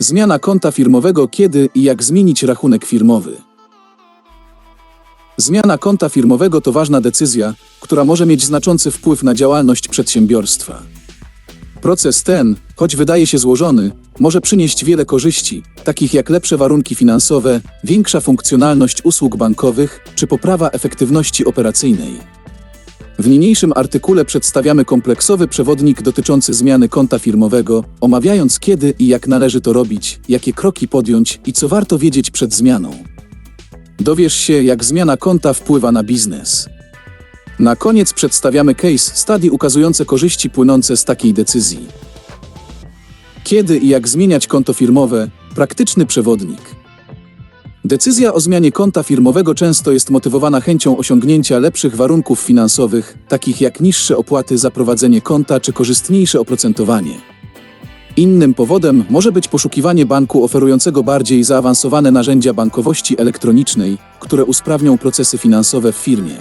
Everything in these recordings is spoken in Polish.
Zmiana konta firmowego kiedy i jak zmienić rachunek firmowy. Zmiana konta firmowego to ważna decyzja, która może mieć znaczący wpływ na działalność przedsiębiorstwa. Proces ten, choć wydaje się złożony, może przynieść wiele korzyści, takich jak lepsze warunki finansowe, większa funkcjonalność usług bankowych czy poprawa efektywności operacyjnej. W niniejszym artykule przedstawiamy kompleksowy przewodnik dotyczący zmiany konta firmowego, omawiając kiedy i jak należy to robić, jakie kroki podjąć i co warto wiedzieć przed zmianą. Dowiesz się, jak zmiana konta wpływa na biznes. Na koniec przedstawiamy case study ukazujące korzyści płynące z takiej decyzji. Kiedy i jak zmieniać konto firmowe? Praktyczny przewodnik. Decyzja o zmianie konta firmowego często jest motywowana chęcią osiągnięcia lepszych warunków finansowych, takich jak niższe opłaty za prowadzenie konta czy korzystniejsze oprocentowanie. Innym powodem może być poszukiwanie banku oferującego bardziej zaawansowane narzędzia bankowości elektronicznej, które usprawnią procesy finansowe w firmie.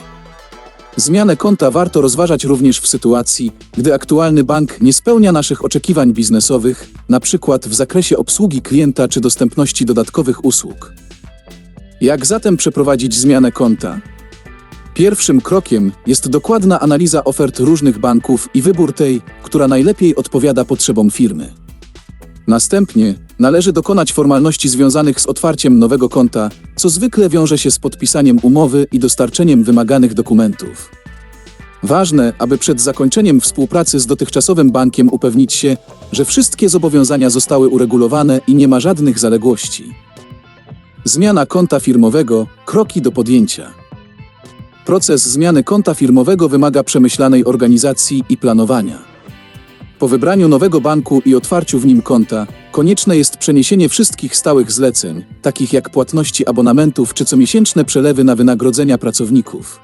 Zmianę konta warto rozważać również w sytuacji, gdy aktualny bank nie spełnia naszych oczekiwań biznesowych, np. w zakresie obsługi klienta czy dostępności dodatkowych usług. Jak zatem przeprowadzić zmianę konta? Pierwszym krokiem jest dokładna analiza ofert różnych banków i wybór tej, która najlepiej odpowiada potrzebom firmy. Następnie należy dokonać formalności związanych z otwarciem nowego konta, co zwykle wiąże się z podpisaniem umowy i dostarczeniem wymaganych dokumentów. Ważne, aby przed zakończeniem współpracy z dotychczasowym bankiem upewnić się, że wszystkie zobowiązania zostały uregulowane i nie ma żadnych zaległości. Zmiana konta firmowego kroki do podjęcia. Proces zmiany konta firmowego wymaga przemyślanej organizacji i planowania. Po wybraniu nowego banku i otwarciu w nim konta, konieczne jest przeniesienie wszystkich stałych zleceń, takich jak płatności abonamentów czy comiesięczne przelewy na wynagrodzenia pracowników.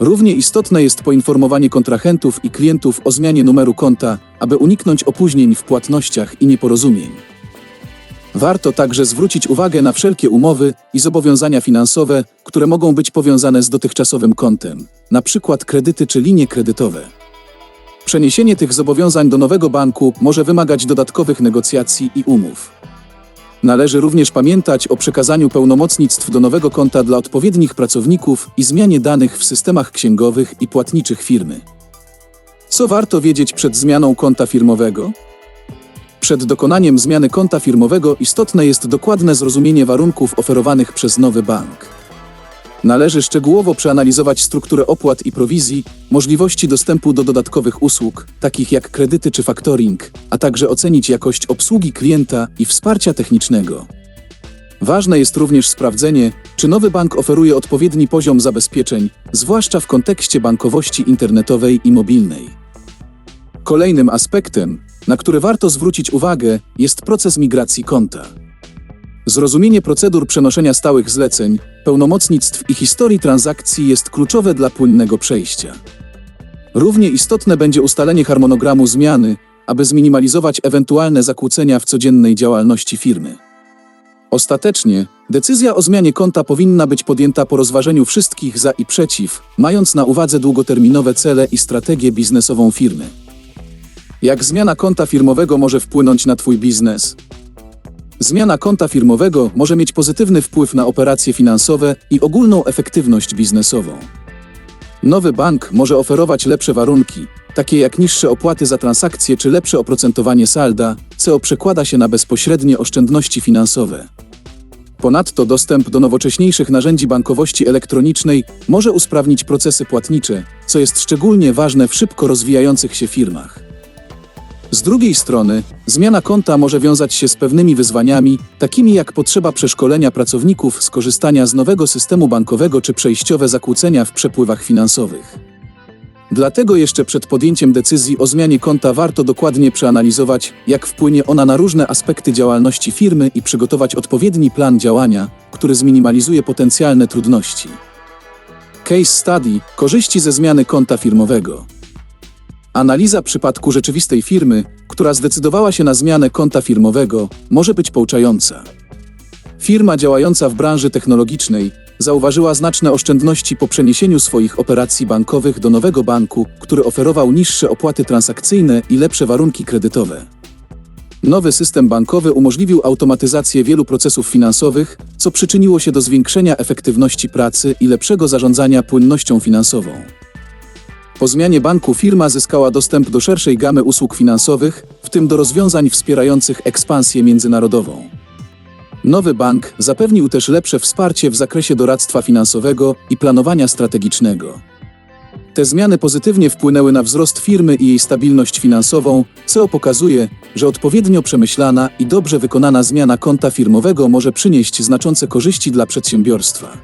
Równie istotne jest poinformowanie kontrahentów i klientów o zmianie numeru konta, aby uniknąć opóźnień w płatnościach i nieporozumień. Warto także zwrócić uwagę na wszelkie umowy i zobowiązania finansowe, które mogą być powiązane z dotychczasowym kontem, np. kredyty czy linie kredytowe. Przeniesienie tych zobowiązań do nowego banku może wymagać dodatkowych negocjacji i umów. Należy również pamiętać o przekazaniu pełnomocnictw do nowego konta dla odpowiednich pracowników i zmianie danych w systemach księgowych i płatniczych firmy. Co warto wiedzieć przed zmianą konta firmowego? Przed dokonaniem zmiany konta firmowego istotne jest dokładne zrozumienie warunków oferowanych przez nowy bank. Należy szczegółowo przeanalizować strukturę opłat i prowizji, możliwości dostępu do dodatkowych usług, takich jak kredyty czy factoring, a także ocenić jakość obsługi klienta i wsparcia technicznego. Ważne jest również sprawdzenie, czy nowy bank oferuje odpowiedni poziom zabezpieczeń, zwłaszcza w kontekście bankowości internetowej i mobilnej. Kolejnym aspektem, na który warto zwrócić uwagę, jest proces migracji konta. Zrozumienie procedur przenoszenia stałych zleceń, pełnomocnictw i historii transakcji jest kluczowe dla płynnego przejścia. Równie istotne będzie ustalenie harmonogramu zmiany, aby zminimalizować ewentualne zakłócenia w codziennej działalności firmy. Ostatecznie, decyzja o zmianie konta powinna być podjęta po rozważeniu wszystkich za i przeciw, mając na uwadze długoterminowe cele i strategię biznesową firmy. Jak zmiana konta firmowego może wpłynąć na Twój biznes? Zmiana konta firmowego może mieć pozytywny wpływ na operacje finansowe i ogólną efektywność biznesową. Nowy bank może oferować lepsze warunki, takie jak niższe opłaty za transakcje czy lepsze oprocentowanie salda, co przekłada się na bezpośrednie oszczędności finansowe. Ponadto dostęp do nowocześniejszych narzędzi bankowości elektronicznej może usprawnić procesy płatnicze, co jest szczególnie ważne w szybko rozwijających się firmach. Z drugiej strony, zmiana konta może wiązać się z pewnymi wyzwaniami, takimi jak potrzeba przeszkolenia pracowników z korzystania z nowego systemu bankowego czy przejściowe zakłócenia w przepływach finansowych. Dlatego jeszcze przed podjęciem decyzji o zmianie konta warto dokładnie przeanalizować, jak wpłynie ona na różne aspekty działalności firmy i przygotować odpowiedni plan działania, który zminimalizuje potencjalne trudności. Case study korzyści ze zmiany konta firmowego. Analiza przypadku rzeczywistej firmy, która zdecydowała się na zmianę konta firmowego, może być pouczająca. Firma działająca w branży technologicznej zauważyła znaczne oszczędności po przeniesieniu swoich operacji bankowych do nowego banku, który oferował niższe opłaty transakcyjne i lepsze warunki kredytowe. Nowy system bankowy umożliwił automatyzację wielu procesów finansowych, co przyczyniło się do zwiększenia efektywności pracy i lepszego zarządzania płynnością finansową. Po zmianie banku firma zyskała dostęp do szerszej gamy usług finansowych, w tym do rozwiązań wspierających ekspansję międzynarodową. Nowy bank zapewnił też lepsze wsparcie w zakresie doradztwa finansowego i planowania strategicznego. Te zmiany pozytywnie wpłynęły na wzrost firmy i jej stabilność finansową, co pokazuje, że odpowiednio przemyślana i dobrze wykonana zmiana konta firmowego może przynieść znaczące korzyści dla przedsiębiorstwa.